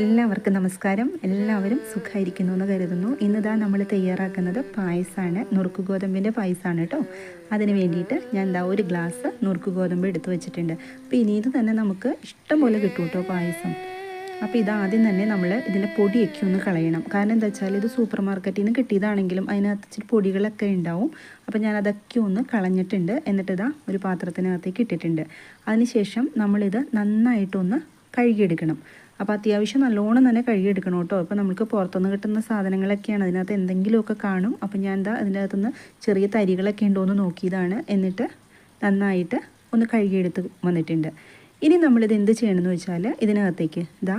എല്ലാവർക്കും നമസ്കാരം. എല്ലാവരും സുഖമായിരിക്കുന്നു എന്ന് കരുതുന്നു. ഇന്നിതാ നമ്മൾ തയ്യാറാക്കുന്നത് പായസമാണ് നുറുക്ക് ഗോതമ്പിന്റെ പായസമാണ് കേട്ടോ. അതിന് വേണ്ടിയിട്ട് ഞാൻ എന്താ ഒരു ഗ്ലാസ് നുറുക്ക് ഗോതമ്പ് എടുത്ത് വെച്ചിട്ടുണ്ട്. അപ്പോൾ ഇനി ഇത് തന്നെ നമുക്ക് ഇഷ്ടം പോലെ കിട്ടും കേട്ടോ പായസം. അപ്പോൾ ഇതാദ്യം തന്നെ നമ്മൾ ഇതിന്റെ പൊടിയൊക്കെ ഒന്ന് കളയണം. കാരണം എന്താ വെച്ചാൽ ഇത് സൂപ്പർ മാർക്കറ്റിൽ നിന്ന് കിട്ടിയതാണെങ്കിലും അതിനകത്ത് ഇച്ചിരി പൊടികളൊക്കെ ഉണ്ടാവും. അപ്പോൾ ഞാൻ അതൊക്കെ ഒന്ന് കളഞ്ഞിട്ടുണ്ട്. എന്നിട്ട് ഇതാ ഒരു പാത്രത്തിനകത്തേക്ക് ഇട്ടിട്ടുണ്ട്. അതിനുശേഷം നമ്മളിത് നന്നായിട്ടൊന്ന് കഴുകിയെടുക്കണം. അപ്പോൾ അത്യാവശ്യം നല്ലോണം തന്നെ കഴുകിയെടുക്കണം കേട്ടോ. അപ്പോൾ നമുക്ക് പുറത്തുനിന്ന് കിട്ടുന്ന സാധനങ്ങളൊക്കെയാണ്. അതിനകത്ത് എന്തെങ്കിലുമൊക്കെ കാണും. അപ്പോൾ ഞാൻ എന്താ അതിന്റെ അകത്തുനിന്ന് ചെറിയ തരികളൊക്കെ ഉണ്ടോ എന്ന് നോക്കിയതാണ്. എന്നിട്ട് നന്നായിട്ട് ഒന്ന് കഴുകിയെടുത്ത് വന്നിട്ടുണ്ട്. ഇനി നമ്മളിത് എന്ത് ചെയ്യണമെന്ന് വെച്ചാൽ ഇതിനകത്തേക്ക് ഇതാ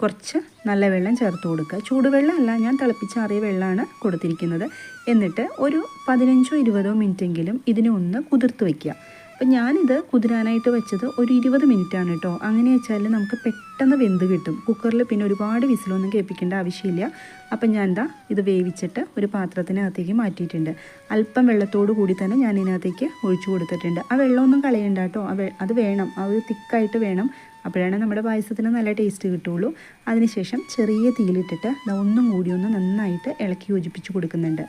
കുറച്ച് നല്ല വെള്ളം ചേർത്ത് കൊടുക്കുക. ചൂടുവെള്ളമല്ല ഞാൻ തിളപ്പിച്ചാറിയ വെള്ളമാണ് കൊടുത്തിരിക്കുന്നത്. എന്നിട്ട് ഒരു പതിനഞ്ചോ ഇരുപതോ മിനിറ്റെങ്കിലും ഇതിനെ ഒന്ന് കുതിർത്ത് വയ്ക്കുക അപ്പം ഞാനിത് കുതിരാനായിട്ട് വെച്ചത് ഒരു ഇരുപത് ആണ് കേട്ടോ. അങ്ങനെ വെച്ചാൽ നമുക്ക് പെട്ടെന്ന് വെന്ത് കിട്ടും. കുക്കറിൽ പിന്നെ ഒരുപാട് വിസിലൊന്നും കേൾപ്പിക്കേണ്ട ആവശ്യമില്ല. അപ്പം ഞാൻ എന്താ ഇത് വേവിച്ചിട്ട് ഒരു പാത്രത്തിനകത്തേക്ക് മാറ്റിയിട്ടുണ്ട്. അല്പം വെള്ളത്തോടു കൂടി തന്നെ ഞാൻ ഇതിനകത്തേക്ക് ഒഴിച്ചു കൊടുത്തിട്ടുണ്ട്. ആ വെള്ളമൊന്നും കളയണ്ട കേട്ടോ. അത് വേണം. ആ ഒരു തിക്കായിട്ട് വേണം. അപ്പോഴാണ് നമ്മുടെ പായസത്തിന് നല്ല ടേസ്റ്റ് കിട്ടുള്ളൂ അതിനുശേഷം ചെറിയ തീയിലിട്ടിട്ട് ഒന്നും കൂടി ഒന്ന് നന്നായിട്ട് ഇളക്കി യോജിപ്പിച്ച് കൊടുക്കുന്നുണ്ട്.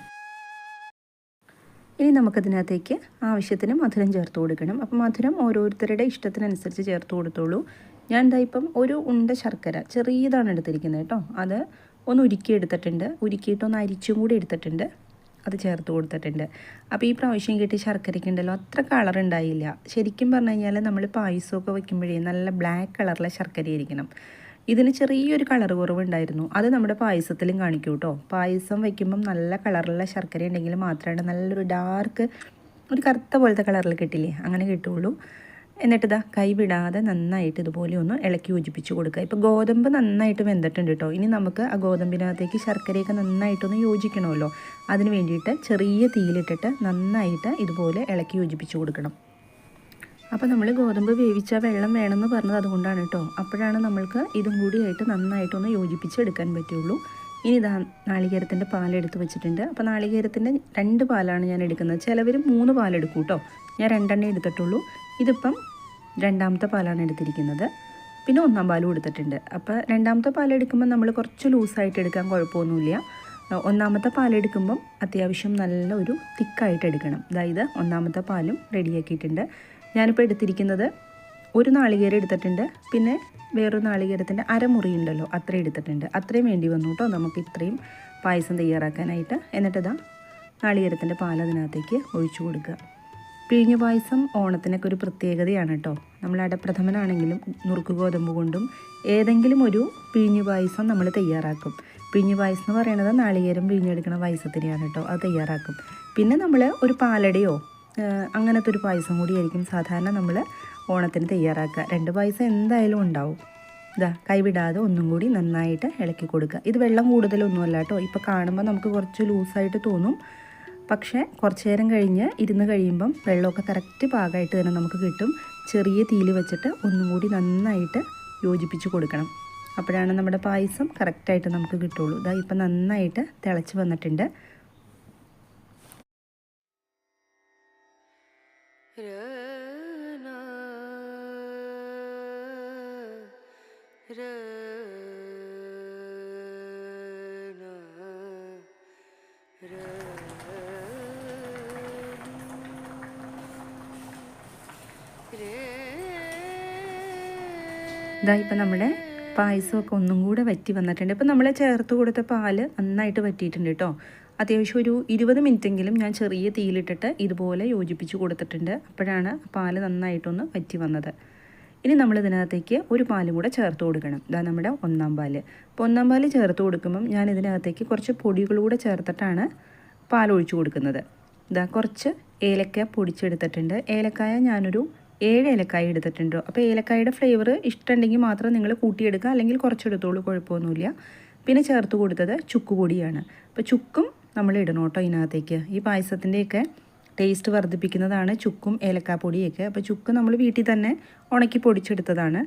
ഇനി നമുക്കതിനകത്തേക്ക് ആവശ്യത്തിന് മധുരം ചേർത്ത് കൊടുക്കണം. അപ്പം മധുരം ഓരോരുത്തരുടെ ഇഷ്ടത്തിനനുസരിച്ച് ചേർത്ത് കൊടുത്തോളൂ. ഞാൻ എന്താ ഇപ്പം ഒരു ഉണ്ട ശർക്കര ചെറിയതാണ് എടുത്തിരിക്കുന്നത് കേട്ടോ. അത് ഒന്ന് ഉരുക്കി എടുത്തിട്ടുണ്ട്. ഉരുക്കിയിട്ടൊന്ന് അരിച്ചും കൂടി എടുത്തിട്ടുണ്ട്. അത് ചേർത്ത് കൊടുത്തിട്ടുണ്ട്. അപ്പോൾ ഈ പ്രാവശ്യം കിട്ടിയ ശർക്കരയ്ക്ക് ഉണ്ടല്ലോ അത്ര കളർ ഉണ്ടായില്ല. ശരിക്കും പറഞ്ഞു കഴിഞ്ഞാൽ നമ്മൾ പായസമൊക്കെ വയ്ക്കുമ്പോഴേ നല്ല ബ്ലാക്ക് കളറിലെ ശർക്കര ആയിരിക്കണം ഇതിന് ചെറിയൊരു കളർ കുറവുണ്ടായിരുന്നു. അത് നമ്മുടെ പായസത്തിലും കാണിക്കും കേട്ടോ പായസം വയ്ക്കുമ്പം നല്ല കളറുള്ള ശർക്കര ഉണ്ടെങ്കിൽ മാത്രമാണ് നല്ലൊരു ഡാർക്ക് ഒരു കറുത്ത പോലത്തെ കളറിൽ കിട്ടില്ലേ? അങ്ങനെ കിട്ടുള്ളൂ. എന്നിട്ട് ഇതാ കൈ വിടാതെ നന്നായിട്ട് ഇതുപോലെ ഒന്ന് ഇളക്കി യോജിപ്പിച്ച് കൊടുക്കുക. ഇപ്പോൾ ഗോതമ്പ് നന്നായിട്ട് വെന്തിട്ടുണ്ട് കേട്ടോ ഇനി നമുക്ക് ആ ഗോതമ്പിനകത്തേക്ക് ശർക്കരയൊക്കെ നന്നായിട്ടൊന്ന് യോജിക്കണമല്ലോ. അതിന് വേണ്ടിയിട്ട് ചെറിയ തീയിലിട്ടിട്ട് നന്നായിട്ട് ഇതുപോലെ ഇളക്കി യോജിപ്പിച്ച് കൊടുക്കണം. അപ്പോൾ നമ്മൾ ഗോതമ്പ് വേവിച്ച വെള്ളം വേണമെന്ന് പറഞ്ഞത് അതുകൊണ്ടാണ് കേട്ടോ. അപ്പോഴാണ് നമ്മൾക്ക് ഇതും കൂടിയായിട്ട് നന്നായിട്ടൊന്ന് യോജിപ്പിച്ചെടുക്കാൻ പറ്റുള്ളൂ. ഇനി ഇതാ നാളികേരത്തിന്റെ പാലെടുത്ത് വെച്ചിട്ടുണ്ട്. അപ്പോൾ നാളികേരത്തിന്റെ രണ്ട് പാലാണ് ഞാൻ എടുക്കുന്നത്. ചിലവർ മൂന്ന് പാലെടുക്കും കേട്ടോ. ഞാൻ രണ്ടെണ്ണേ എടുത്തിട്ടുള്ളൂ. ഇതിപ്പം രണ്ടാമത്തെ പാലാണ് എടുത്തിരിക്കുന്നത്. പിന്നെ ഒന്നാം പാലും എടുത്തിട്ടുണ്ട്. അപ്പോൾ രണ്ടാമത്തെ പാലെടുക്കുമ്പോൾ നമ്മൾ കുറച്ച് ലൂസായിട്ട് എടുക്കാൻ കുഴപ്പമൊന്നുമില്ല. ഒന്നാമത്തെ പാലെടുക്കുമ്പം അത്യാവശ്യം നല്ല ഒരു തിക്കായിട്ട് എടുക്കണം. അതായത് ഒന്നാമത്തെ പാലും റെഡിയാക്കിയിട്ടുണ്ട് ഞാനിപ്പോൾ എടുത്തിരിക്കുന്നത് ഒരു നാളികേരം എടുത്തിട്ടുണ്ട്. പിന്നെ വേറൊരു നാളികേരത്തിന്റെ അരമുറി ഉണ്ടല്ലോ അത്രയും എടുത്തിട്ടുണ്ട്. അത്രയും വേണ്ടി വന്നു കേട്ടോ. നമുക്ക് ഇത്രയും പായസം തയ്യാറാക്കാനായിട്ട്. എന്നിട്ടിതാ നാളികേരത്തിന്റെ പാൽ അതിനകത്തേക്ക് ഒഴിച്ചു കൊടുക്കുക. പിഴിഞ്ഞ പായസം ഓണത്തിനൊക്കെ ഒരു പ്രത്യേകതയാണ് കേട്ടോ. നമ്മൾ അടപ്രഥമനാണെങ്കിലും നുറുക്ക് ഗോതമ്പ് കൊണ്ടും ഏതെങ്കിലും ഒരു പിഴിഞ്ഞു പായസം നമ്മൾ തയ്യാറാക്കും. പിഴിഞ്ഞു പായസം എന്ന് പറയുന്നത് നാളികേരം പിഴിഞ്ഞെടുക്കുന്ന പായസത്തിനെയാണ് കേട്ടോ. അത് തയ്യാറാക്കും. പിന്നെ നമ്മൾ ഒരു പാലടയോ അങ്ങനത്തെ ഒരു പായസം കൂടിയായിരിക്കും സാധാരണ നമ്മൾ ഓണത്തിന് തയ്യാറാക്കുക. രണ്ട് പായസം എന്തായാലും ഉണ്ടാവും. ഇതാ കൈവിടാതെ ഒന്നും കൂടി നന്നായിട്ട് ഇളക്കി കൊടുക്കുക. ഇത് വെള്ളം കൂടുതലൊന്നുമല്ല കേട്ടോ. ഇപ്പോൾ കാണുമ്പോൾ നമുക്ക് കുറച്ച് ലൂസായിട്ട് തോന്നും. പക്ഷേ കുറച്ച് നേരം കഴിഞ്ഞ് ഇരുന്ന് കഴിയുമ്പം വെള്ളമൊക്കെ കറക്റ്റ് പാകമായിട്ട് തന്നെ നമുക്ക് കിട്ടും. ചെറിയ തീയിൽ വെച്ചിട്ട് ഒന്നും കൂടി നന്നായിട്ട് യോജിപ്പിച്ച് കൊടുക്കണം. അപ്പോഴാണ് നമ്മുടെ പായസം കറക്റ്റായിട്ട് നമുക്ക് കിട്ടുള്ളൂ. ഇതാ ഇപ്പം നന്നായിട്ട് തിളച്ച് വന്നിട്ടുണ്ട്. ഇതാ ഇപ്പം നമ്മുടെ പായസമൊക്കെ ഒന്നും കൂടെ വറ്റി വന്നിട്ടുണ്ട്. ഇപ്പം നമ്മളെ ചേർത്ത് കൊടുത്ത പാൽ നന്നായിട്ട് വറ്റിയിട്ടുണ്ട് കേട്ടോ. അത്യാവശ്യം ഒരു ഇരുപത് മിനിറ്റെങ്കിലും ഞാൻ ചെറിയ തീയിലിട്ടിട്ട് ഇതുപോലെ യോജിപ്പിച്ച് കൊടുത്തിട്ടുണ്ട്. അപ്പോഴാണ് പാൽ നന്നായിട്ടൊന്ന് വറ്റി വന്നത്. ഇനി നമ്മൾ ഇതിനകത്തേക്ക് ഒരു പാലും കൂടെ ചേർത്ത് കൊടുക്കണം. ഇതാ നമ്മുടെ ഒന്നാം പാൽ. അപ്പോൾ ഒന്നാം പാൽ ചേർത്ത് കൊടുക്കുമ്പം ഞാൻ ഇതിനകത്തേക്ക് കുറച്ച് പൊടികളൂടെ ചേർത്തിട്ടാണ് പാൽ ഒഴിച്ചു കൊടുക്കുന്നത്. ഇതാ കുറച്ച് ഏലക്ക പൊടിച്ചെടുത്തിട്ടുണ്ട്. ഏലക്കായ ഞാനൊരു ഏഴ് ഏലക്കായ എടുത്തിട്ടുണ്ട്. അപ്പോൾ ഏലക്കായുടെ ഫ്ലേവർ ഇഷ്ടമുണ്ടെങ്കിൽ മാത്രം നിങ്ങൾ കൂട്ടിയെടുക്കുക. അല്ലെങ്കിൽ കുറച്ചെടുത്തോളൂ കുഴപ്പമൊന്നുമില്ല. പിന്നെ ചേർത്ത് കൊടുത്തത് ചുക്ക് പൊടിയാണ്. അപ്പോൾ ചുക്കും നമ്മൾ ഇടണം കേട്ടോ ഇതിനകത്തേക്ക്. ഈ പായസത്തിന്റെയൊക്കെ ടേസ്റ്റ് വർദ്ധിപ്പിക്കുന്നതാണ് ചുക്കും ഏലക്കാപ്പൊടിയൊക്കെ. അപ്പോൾ ചുക്ക് നമ്മൾ വീട്ടിൽ തന്നെ ഉണക്കി പൊടിച്ചെടുത്തതാണ്.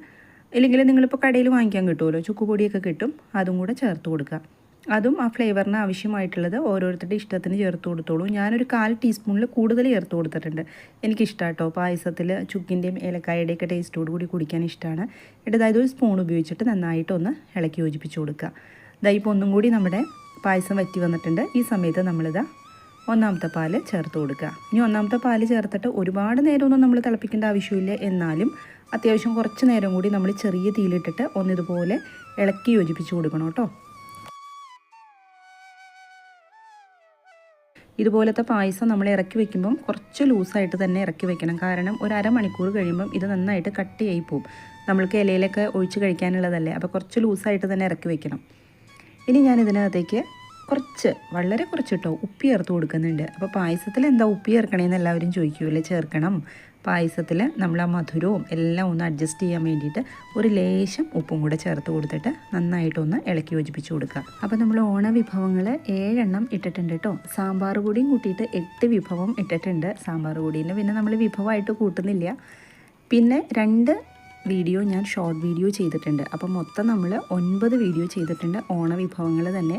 ഇല്ലെങ്കിൽ നിങ്ങളിപ്പോൾ കടയിൽ വാങ്ങിക്കാൻ കിട്ടുമല്ലോ ചുക്ക് പൊടിയൊക്കെ കിട്ടും അതും കൂടെ ചേർത്ത് കൊടുക്കുക. അതും ആ ഫ്ലേവറിന് ആവശ്യമായിട്ടുള്ളത് ഓരോരുത്തരുടെ ഇഷ്ടത്തിന് ചേർത്ത് കൊടുത്തോളൂ. ഞാനൊരു കാൽ ടീസ്പൂണിൽ കൂടുതൽ ചേർത്ത് കൊടുത്തിട്ടുണ്ട്. എനിക്കിഷ്ടമാണ് പായസത്തിൽ ചുക്കിന്റെയും ഏലക്കായുടെയൊക്കെ ടേസ്റ്റോട് കൂടി കുടിക്കാൻ ഇഷ്ടമാണ് എന്നിട്ട് അതായത് ഒരു സ്പൂൺ ഉപയോഗിച്ചിട്ട് നന്നായിട്ടൊന്ന് ഇളക്കി യോജിപ്പിച്ച് കൊടുക്കുക. ഇതാ ഇപ്പോൾ ഒന്നും കൂടി നമ്മുടെ പായസം വറ്റി വന്നിട്ടുണ്ട്. ഈ സമയത്ത് നമ്മളിതാ ഒന്നാമത്തെ പാൽ ചേർത്ത് കൊടുക്കുക. ഇനി ഒന്നാമത്തെ പാൽ ചേർത്തിട്ട് ഒരുപാട് നേരമൊന്നും നമ്മൾ തിളപ്പിക്കേണ്ട ആവശ്യമില്ല. എന്നാലും അത്യാവശ്യം കുറച്ച് നേരം കൂടി നമ്മൾ ചെറിയ തീയിലിട്ടിട്ട് ഒന്നിതുപോലെ ഇളക്കി യോജിപ്പിച്ച് കൊടുക്കണം കേട്ടോ. ഇതുപോലത്തെ പായസം നമ്മൾ ഇറക്കി വെക്കുമ്പം കുറച്ച് ലൂസായിട്ട് തന്നെ ഇറക്കി വെക്കണം. കാരണം ഒരു അരമണിക്കൂർ കഴിയുമ്പം ഇത് നന്നായിട്ട് കട്ടിയായി പോവും. നമ്മൾക്ക് ഇലയിലൊക്കെ ഒഴിച്ച് കഴിക്കാനുള്ളതല്ലേ. അപ്പോൾ കുറച്ച് ലൂസായിട്ട് തന്നെ ഇറക്കി വെക്കണം. ഇനി ഞാൻ ഇതിനകത്തേക്ക് കുറച്ച് വളരെ കുറച്ച് കേട്ടോ ഉപ്പി ചേർത്ത് കൊടുക്കുന്നുണ്ട്. അപ്പോൾ പായസത്തിൽ എന്താ ഉപ്പി ചേർക്കണേന്ന് എല്ലാവരും ചോദിക്കുമല്ലേ ചേർക്കണം. പായസത്തിൽ നമ്മൾ ആ മധുരവും എല്ലാം ഒന്ന് അഡ്ജസ്റ്റ് ചെയ്യാൻ വേണ്ടിയിട്ട് ഒരു ലേശം ഉപ്പും കൂടെ ചേർത്ത് കൊടുത്തിട്ട് നന്നായിട്ടൊന്ന് ഇളക്കി യോജിപ്പിച്ച് കൊടുക്കുക. അപ്പോൾ നമ്മൾ ഓണ വിഭവങ്ങൾ ഏഴെണ്ണം ഇട്ടിട്ടുണ്ട് കേട്ടോ സാമ്പാർ കൂടിയും കൂട്ടിയിട്ട് എട്ട് വിഭവം ഇട്ടിട്ടുണ്ട്. സാമ്പാർ കൂടിയിൽ പിന്നെ നമ്മൾ വിഭവമായിട്ട് കൂട്ടുന്നില്ല. പിന്നെ രണ്ട് വീഡിയോ ഞാൻ ഷോർട്ട് വീഡിയോ ചെയ്തിട്ടുണ്ട്. അപ്പോൾ മൊത്തം നമ്മൾ ഒൻപത് വീഡിയോ ചെയ്തിട്ടുണ്ട്. ഓണ വിഭവങ്ങൾ തന്നെ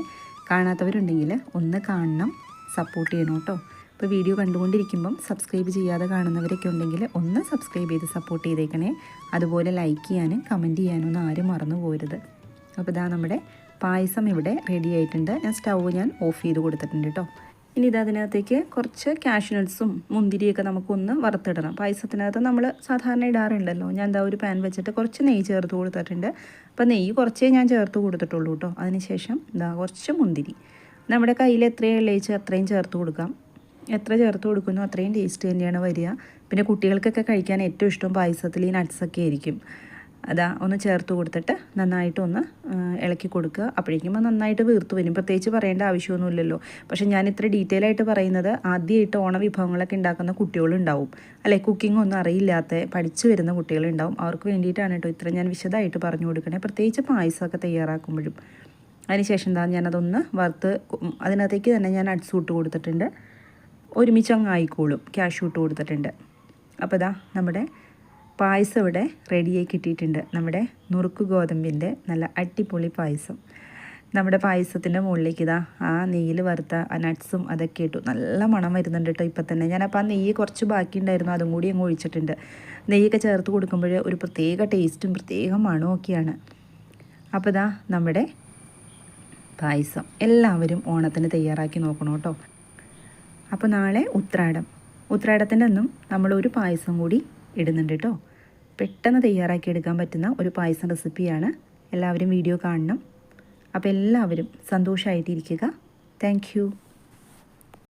കാണാത്തവരുണ്ടെങ്കിൽ ഒന്ന് കാണണം സപ്പോർട്ട് ചെയ്യണം കേട്ടോ. അപ്പോൾ വീഡിയോ കണ്ടുകൊണ്ടിരിക്കുമ്പം സബ്സ്ക്രൈബ് ചെയ്യാതെ കാണുന്നവരൊക്കെ ഉണ്ടെങ്കിൽ ഒന്ന് സബ്സ്ക്രൈബ് ചെയ്ത് സപ്പോർട്ട് ചെയ്തേക്കണേ. അതുപോലെ ലൈക്ക് ചെയ്യാനും കമന്റ് ചെയ്യാനും ഒന്നും ആരും മറന്നു പോരുത്. അപ്പോൾ ഇതാ നമ്മുടെ പായസം ഇവിടെ റെഡി ആയിട്ടുണ്ട്. ഞാൻ സ്റ്റൗ ഞാൻ ഓഫ് ചെയ്ത് കൊടുത്തിട്ടുണ്ട് കേട്ടോ. ഇനി ഇത് അതിനകത്തേക്ക് കുറച്ച് കാഷ്നട്ട്സും മുന്തിരിയൊക്കെ നമുക്കൊന്ന് വറുത്തിടണം. പായസത്തിനകത്ത് നമ്മൾ സാധാരണ ഇടാറുണ്ടല്ലോ. ഞാൻ എന്താ ഒരു പാൻ വെച്ചിട്ട് കുറച്ച് നെയ്യ് ചേർത്ത് കൊടുത്തിട്ടുണ്ട്. അപ്പോൾ നെയ്യ് കുറച്ചേ ഞാൻ ചേർത്ത് കൊടുത്തിട്ടുള്ളൂ കേട്ടോ അതിനുശേഷം എന്താ കുറച്ച് മുന്തിരി. നമ്മുടെ കയ്യിൽ എത്രയും ഇളയിച്ച് അത്രയും ചേർത്ത് കൊടുക്കാം. എത്ര ചേർത്ത് കൊടുക്കുന്നു അത്രയും ടേസ്റ്റ് തന്നെയാണ് വരിക. പിന്നെ കുട്ടികൾക്കൊക്കെ കഴിക്കാൻ ഏറ്റവും ഇഷ്ടം പായസത്തിൽ ഈ നട്ട്സൊക്കെ ആയിരിക്കും. അതാ ഒന്ന് ചേർത്ത് കൊടുത്തിട്ട് നന്നായിട്ടൊന്ന് ഇളക്കി കൊടുക്കുക. അപ്പോഴേക്കും നന്നായിട്ട് വീർത്ത് വരും. പ്രത്യേകിച്ച് പറയേണ്ട ആവശ്യമൊന്നുമില്ലല്ലോ. പക്ഷേ ഞാൻ ഇത്ര ഡീറ്റെയിൽ ആയിട്ട് പറയുന്നത് ആദ്യമായിട്ട് ഓണ വിഭവങ്ങളൊക്കെ ഉണ്ടാക്കുന്ന കുട്ടികളുണ്ടാവും. അല്ലെ കുക്കിംഗ് ഒന്നും അറിയില്ലാത്ത പഠിച്ചു വരുന്ന കുട്ടികളുണ്ടാവും. അവർക്ക് വേണ്ടിയിട്ടാണ് കേട്ടോ ഇത്ര ഞാൻ വിശദമായിട്ട് പറഞ്ഞു കൊടുക്കണേ. പ്രത്യേകിച്ച് പായസമൊക്കെ തയ്യാറാക്കുമ്പോഴും. അതിനുശേഷം എന്താ ഞാനതൊന്ന് വറുത്ത് അതിനകത്തേക്ക് തന്നെ ഞാൻ അടിച്ചുവിട്ട് കൊടുത്തിട്ടുണ്ട്. ഒരുമിച്ച് അങ്ങ് ആയിക്കോളും. ക്യാഷ് ഇട്ട് കൊടുത്തിട്ടുണ്ട്. അപ്പോൾ ഇതാ നമ്മുടെ പായസം ഇവിടെ റെഡിയായി കിട്ടിയിട്ടുണ്ട് നമ്മുടെ നുറുക്ക് ഗോതമ്പിന്റെ നല്ല അടിപൊളി പായസം. നമ്മുടെ പായസത്തിന്റെ മുകളിലേക്ക് ഇതാ ആ നെയ്യിൽ വറുത്ത ആ നട്ട്സും അതൊക്കെ ഇട്ടു. നല്ല മണം വരുന്നുണ്ട് കേട്ടോ ഇപ്പം തന്നെ. ഞാനപ്പോൾ ആ നെയ്യ് കുറച്ച് ബാക്കി ഉണ്ടായിരുന്നു അതും കൂടി അങ്ങ് ഒഴിച്ചിട്ടുണ്ട്. നെയ്യൊക്കെ ചേർത്ത് കൊടുക്കുമ്പോൾ ഒരു പ്രത്യേക ടേസ്റ്റും പ്രത്യേക മണവും ഒക്കെയാണ്. അപ്പോൾ ഇതാ നമ്മുടെ പായസം. എല്ലാവരും ഓണത്തിന് തയ്യാറാക്കി നോക്കണം കേട്ടോ. അപ്പോൾ നാളെ ഉത്രാടം. ഉത്രാടത്തിന്റെ അന്നും നമ്മൾ ഒരു പായസം കൂടി ഇടുന്നുണ്ട് കേട്ടോ. പെട്ടെന്ന് തയ്യാറാക്കി എടുക്കാൻ പറ്റുന്ന ഒരു പായസം റെസിപ്പിയാണ് എല്ലാവരും വീഡിയോ കാണണം. അപ്പോൾ എല്ലാവരും സന്തോഷമായിട്ടിരിക്കുക. താങ്ക്